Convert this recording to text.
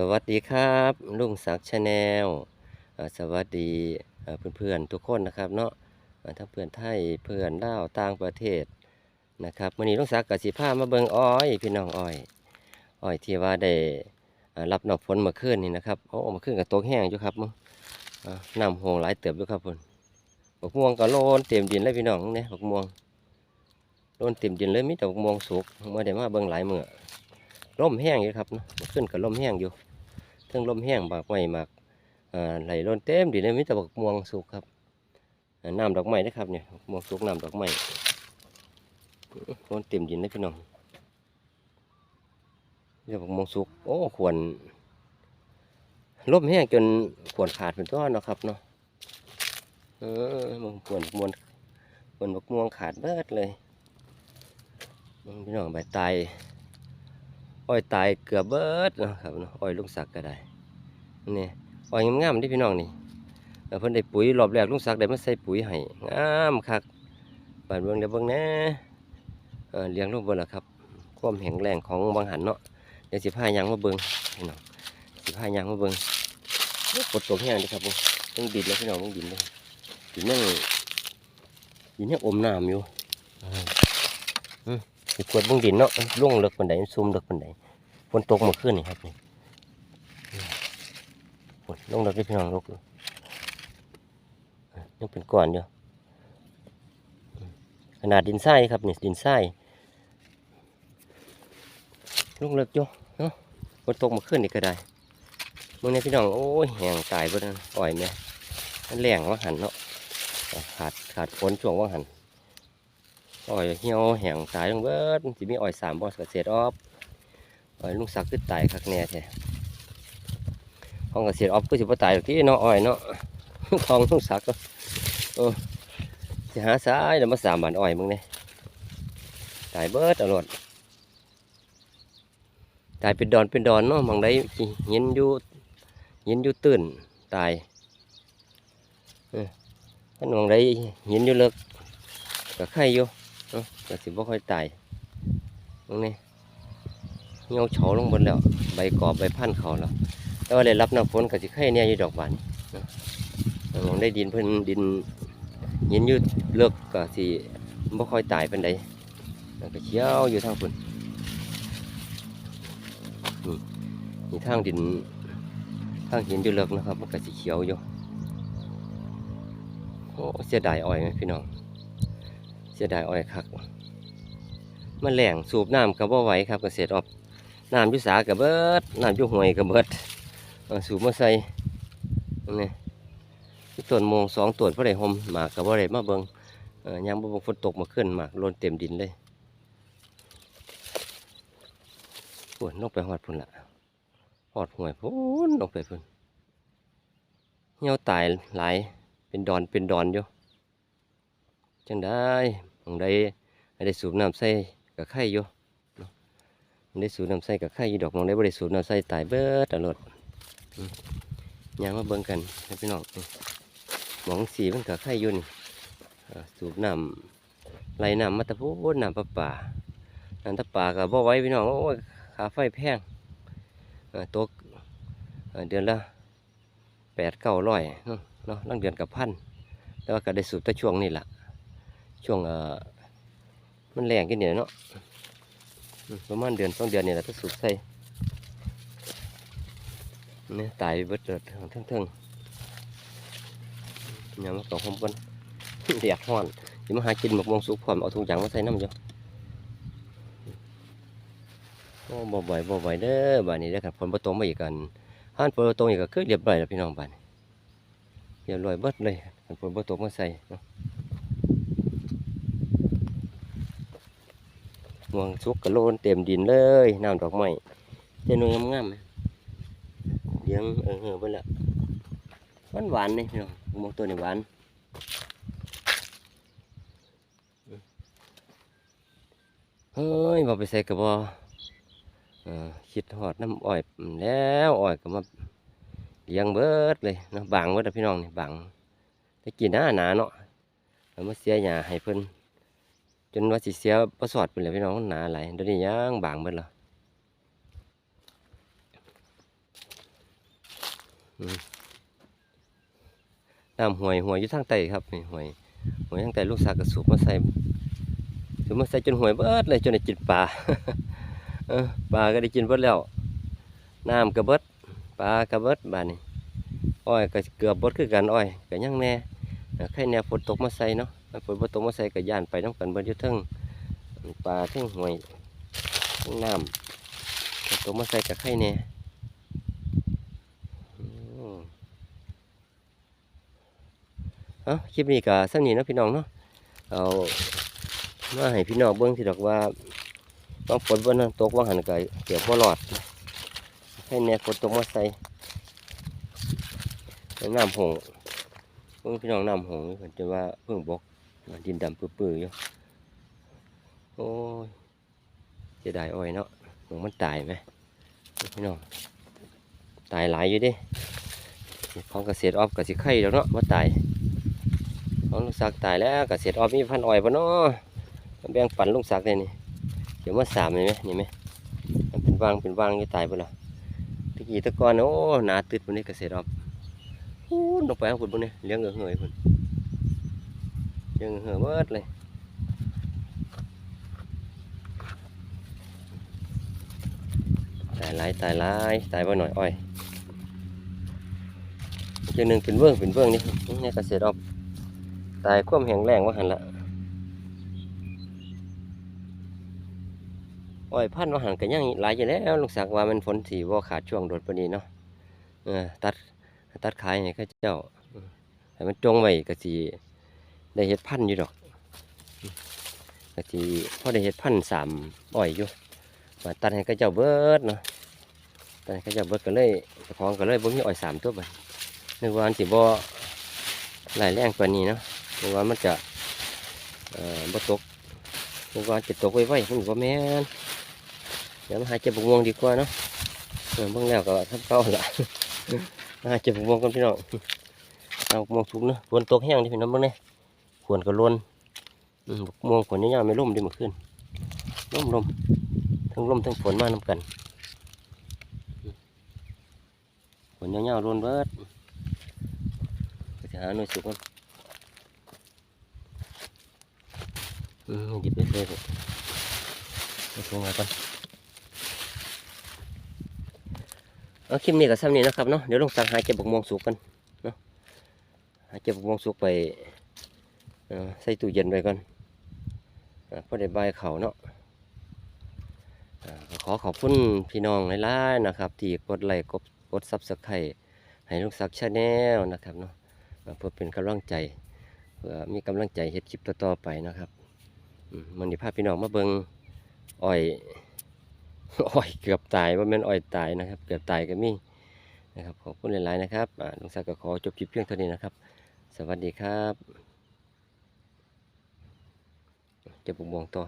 สวัสดีครับลุงศักดิ์ชาแนลสวัสดีเพื่อนๆทุกคนนะครับเนาะอ่าทั้งเพื่อนไทยเพื่อนลาวต่างประเทศนะครับวันนี้ลุงศักดิ์กับสิพามาเบิงอ้อยพี่น้องอ้อยอ้อยที่ว่าได้รับหน้ำฝนมื่อคืนนี่นะครับโอ้มื่อคืนกับตกแห้งอยู่ครับมึงน้ำหงหลายเติบอยู่ครับพุ่นบักม่วงก็โลนเต็มดินเลยพี่น้องเนี่ยบักม่วงโลนเต็มดินเลยมีแต่บักม่วงสุกเมื่อได้มาเบิงหลายเมื่อลมแห้งอยู่ครับเนาะขึ้นกับลมแห้งอยู่ ทั้งลมแห้งบากไม้หมากไหลล้นเต็มดีเลยมีแต่บักม่วงสุกครับน้ำดอกไม้นะครับเนี่ยม่วงสุกน้ำดอกไม้ล้นเต็มดินเลยพี่น้องเรียกบักม่วงสุกโอ้ควรลมแห้งจนควรขาดเป็นต้นนะครับเนาะเออมันควรมวนควรบักม่วงขาดเบิดเลยพี่น้องใบตาย อ้อยตายเกือบเบิดนะครับเนาะอ้อยลุงศักก็ได้นี่อ้อยงามๆที่พี่น้องนี่เออเพิ่นได้ปุ๋ยรอบแรกลุงศักได้มาใส่ปุ๋ยให้งามคักบานเบิ่งเดี๋ยวเบิ่งแน่เออเลี้ยงลูกเบิ่งละครับความแข็งแรงของบางหันเนาะเดี๋ยวสิพายังมาเบิ่งพี่น้องสิพายังมาเบิ่งโอ้ปวดตัวแห้งเด้อครับผมต้องดินแล้วพี่น้องต้องดินเลยดินนั่งดินยังอมน้ำอยู่ อ่าอืมสิกวดเบงดินเนาะล่วงเลิกปันไดซุ่มเลิกปันไดฝนตกเมื่อคืนนี่ครับนี่ฝนลงเลิกพี่น้องลกอยู่อ่ยังเป็นก้อนอยู่ขนาดดินทรายครับนี่ดินทรายลงเลิกอยู่เนาะฝนตกเมื่อคืนนี่ก็ได้เมื่อนี้พี่น้องโอ้ยแห้งตายเบ่นั่นอ่อยแม่มันแรงว่าหันเนาะขาดขาดฝนช่วงว่าหัน อ้อยเหี่ยวแห้งตายลงเบิดสิมีอ้อยสามบ่เกษตรออฟอ้อยลุงศักดิ์คือตายคักแน่แท้องเกษตรออฟก็สิบ่ตายที่เนาะอ้อยเนาะของลุงศักดิ์ก็เออสิหาสายแล้วมาสามบานอ้อยมึงเนี่ยตายเบิดตลอดตายเป็นดอนเป็นดอนเนาะบางได้เห็นอยู่เห็นอยู่ตื่นตายเออถ้าบางได้เห็นอยู่เลิกก็ไข่อยู่ ก็สิบ่ค่อยตายตรงนี้เหี่ยวเฉาลงบนแล้ว ใบกรอบใบพันธ์เขาแล้วแต่ว่าได้รับน้ำฝนก็สิไข่เนี่ยอยู่ดอกบานมองได้ดินเพิ่นดินเย็นอยืดเลิกก็สิบ่ค่อยตายปานใดก็เขียวอยู่ทางพุ่นนี่ทางดินทางเห็นอยู่เลิกนะครับ มันก็สิเขียวอยู่โอ้เสียดายอ้อยไหมพี่น้อง เสียดายอ้อยคักมันแหลงสูบน้ำกับว่าไหวครับเกษตรออกน้ำยุสากับเบิดน้ำยุห่วยกับเบิดสูบมาใส่นี่ที่ต้นโมงสองต้นพระได้หมหมากกับว่าได้มาเบิงยามบ่เบงฝนตกมาขึ้นหมากโลนเต็มดินเลยปวดนกไปหอดพุ่นละหอดห่วยพุ่นนกไปพุ่นเหี่ยวตายหลายเป็นดอนเป็นดอนอยู่ จังได้มองได้ได้สูบน้ำใส่กับไข่อยู่ได้สูบน้ำใส่กับไข่อยู่ดอกมองได้บ่ได้สูบน้ำใส่ตายเบิดตลอดอืมยางมาเบิ่งกันพี่น้องมองสีมันกับไข่อยู่นี่สูบน้ำไหลน้ำมาตะพูดน้ำประปาน้ำตะป่ากับบ่ไว้พี่น้องโอ้ยค่าไฟแพงตกอ่าเดือนละแปดเก้าร้อยเนาะเนาะลังเดือนกับพันแต่ว่าก็ได้สูบแต่ช่วงนี้แหละ ช่วงเออมันแรงกันเนี่ยเนาะประมาณเดือนสองเดือนเนี่แหละถ้าสูบใส่เนี่ยตายเบิดเลยทั้งทั้งทั้งยามมาต่อหอมกันเดียดห้อนสิมาหากินหมกมวงสุกพร้อมเอาถุงยางมาใส่น้ำจ้ะโอ้บ่บ่อยบ่บ่อยเด้อบ้านนี้เด้อครับฝนบ่ตกมาอีกกันห้านฝนบ่ตกอีกก็คือเรียบร้อยแล้วพี่น้องบ้านเรียบร้อยเบิดเลยคันฝนบ่ตกมาใส่เนาะ ม วงสุกกระโลนเต็มดินเลยน้ำดอกไม้เจนุยงามๆไหมเลี้ยงเออเออไปละหวานหวานนี่พี่น้องมองตัวนี้หวานเฮ้ยบอไปใส่กระบอเออคิดหอดน้ำอ้อยแล้วอ้อยก็มาเลี้ยงเบิดเลยนะบางเบิดอะพี่น้องนี่บางได้กินหน้าหนาเนาะเอามาเสียหญ้าให้เพิ่น จนว่าสิเสียประสอดไปเลยพี่น้องหนาหลายเดี๋ยวนี้ยังบางเบิดและน้ำห่วยห่วยอยู่ทางใต้ครับนี่ห่วยห่วยทางใต้ลูกสาวกระสูบมาใส่สูบมาใส่จนห่วยเบิดเลยจนได้กินปลาปลาก็ได้กินเบิดแล้วน้ำกระเบิดปลากระเบิดบานนี้อ้อยก็เกือบเบิดคือกันอ้อยก็ยังแน่เออใครแน่ฝนตกมาใส่เนาะ ฝนบ่ตกมาใส่ก็ย่านไปน้ำกันเบิดอยู่เทั้งปลาทั้งห่วยทั้งน้ำฝนตกมาใส่กับไข่แน่อืมเอาคลิปนี้ก็สักนี้นะพี่น้องเนาะเอามาให้พี่น้องเบิ่งที่ดอกว่าบางฝนบ่นั้นตกว่างหันก็เกือบบ่รอดให้แน่ฝนตกมาใส่น้ำหงเพิ่งพี่น้องน้ำหงนี่เพิ่นจะว่าเพิ่งบก ดินดำปื้อๆอยู่โอ้ยเสียดายอ้อยเนาะหนูมันตายไหมพี่น้องตายหลายอยู่ดิของเกษตรออฟกับสิไข่แล้วเนาะมาตายของลุงศักตายแล้วเกษตรออฟมีพันอ้อยปะเนาะแบ่งปันลุงศักเลยนี่เดี๋ยวมาสามเลยไหมนี่ไหมมันเป็นวางเป็นวางอยู่ตายไปแล้วตะกี้ตะกอนโอ้หนาตึดบนนี้เกษตรออกพูนลงไปข้างบนบนนี้เลี้ยงเงือกเหยพุ่น เลี้ยงเงือเบิดเลยตายหลายตายหลายตายบ่หน่อยอ้อยอีกอย่าหนึ่งเป็นเบื้องเป็นเบื้องนี่นี่เกษตรออกตายความแห้งแรงว่าหันละอ้อยพันว่าหันกันยังหลายอยู่แล้วลุงศักดิ์ว่ามันฝนสีบ่ขาดช่วงโดดพอดีเนาะเออตัดตัดขายให้เข้าเจ้าเออให้มันจงไว้ก็สิ ได้เฮ็ดพันธุ์อยู่ดอกอืมก็สิพอได้เฮ็ดพันธุ์สามอ้อยอยู่ มาตัดให้เข้าเจ้าเบิดเนาะตัดให้เข้าเจ้าเบิดก็เลยเจ้าของก็เลยบ่มีอ้อยสามตัวไปนึกว่ามันสิบ่หลายแรงกว่านี้เนาะนึกว่ามันจะเอ่อบ่ตกนึกว่าจะตกไวๆมันบ่แม่นเดี๋ยวมาหาเจ็บบกวงดีกว่าเนาะเออเบิ่งแล้วก็ทำเก่าละมาหาเจ็บบกวงกันพี่น้องเอาบกม่วงสุกเนาะฝนตกแห้งดิพี่น้องเบิ่งเนี่ย ขวนก็ล้นมบกม่วงขวนยาวๆไม่ล่มดิเมื่อคืนล่มลมทั้งลมทั้งฝนมานำกันอืมขวนยาวๆล้นเบิดก็จะหาหน่วยสุกมันอืมหยิบไปเลยผมเอาถุงมาก่อนเอาคลิปนี้ก็ซ้ำนี้นะครับเนาะเดี๋ยวลงสั่งหาเก็บบกม่วงสุกกันเนาะหาเก็บบกม่วงสุกไป ใส่ตู้เย็นไว้ก่อนอ่าพอได้บายเขาเนาะขอขอบคุณพี่น้องหลายๆนะครับ ที่กดไลค์กดกดซับสไครต์ให้ลูกศักชาแนลนะครับเนาะเพื่อเป็นกำลังใจเพื่อมีกำลังใจเฮ็ดคลิปต่อๆไปนะครับมันนี้พาพพี่น้องมาเบิงอ้อยอ้อยเกือบตายว่าแม่นอ้อยตายนะครับ เกือบตายก็มีนะครับขอบคุณหลายๆนะครับลุงศักก็ขอจบคลิปเพียงเท่านี้นะครับ สวัสดีครับ จะบุกบวงต่อ